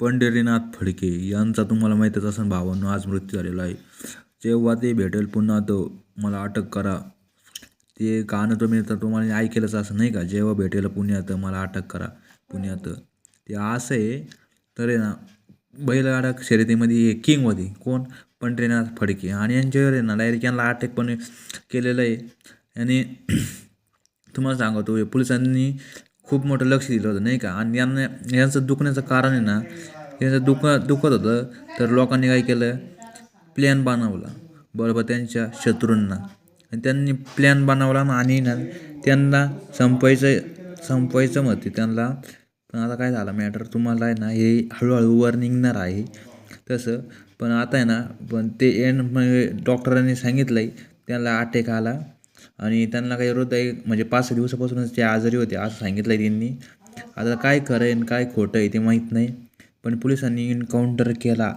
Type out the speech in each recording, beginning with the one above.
पंढरीनाथ फडके यांचा तुम्हाला माहीतच असेल भावांनो आज मृत्यू झालेला आहे. जेव्हा ते भेटेल पुन्हा तो मला अटक करा. ते गाणं तुम्ही तर तुम्हाला ऐकेलच असं नाही का? जेव्हा भेटेल पुण्यात मला अटक करा. पुण्यात. ते असं आहे तर आहे ना बैलगाडा शर्यतीमध्ये किंग होती. कोण? पंढरीनाथ फडके. आणि यांच्यावर आहे ना डायरेक्ट यांना अटक पण केलेलं आहे. आणि तुम्हाला सांगतो पोलिसांनी खूप मोठं लक्ष दिलं होतं नाही का? आणि यांना यांचं दुखण्याचं कारण आहे ना यांचं दुख दुखत होतं तर लोकांनी काय केलं? प्लॅन बनवला. बरोबर त्यांच्या शत्रूंना. आणि त्यांनी प्लॅन बनवला आणि ना त्यांना संपवायचं संपवायचं मते त्यांना. पण आता काय झालं मॅटर तुम्हाला आहे ना हे हळूहळू वर निघणार आहे. तसं. पण आता आहे ना पण ते एंड म्हणजे डॉक्टरांनी सांगितलं आहे त्यांना अटॅक आला. आणि त्यांना काही हृदय म्हणजे पाच सहा दिवसापासूनच ते आजारी होते असं सांगितलं आहे त्यांनी. आता काय खरं आहे आणि काय खोटं आहे ते माहीत नाही. पण पोलिसांनी एन्काउंटर केला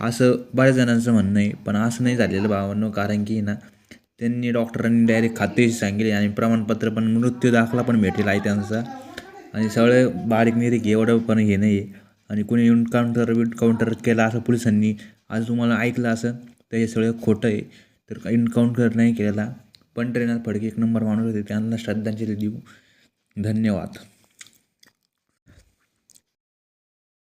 असं बऱ्याच जणांचं म्हणणं आहे. पण असं नाही झालेलं भावांनो कारण की ना त्यांनी डॉक्टरांनी डायरेक्ट खात्रीशी सांगितले आणि प्रमाणपत्र पण मृत्यू दाखला पण भेटेल आहे त्यांचा. आणि सगळं बारीक निरीक एवढं पण हे नाही आहे. आणि कुणी एन्काउंटर विनकाउंटर केला असं पोलिसांनी आज तुम्हाला ऐकलं असं तर हे सगळं खोटं आहे. तर एन्काउंटर नाही केलेला. पण पंढरीनाथ फडके एक नंबर माणूस होते. त्यांना श्रद्धांजली देऊ. धन्यवाद.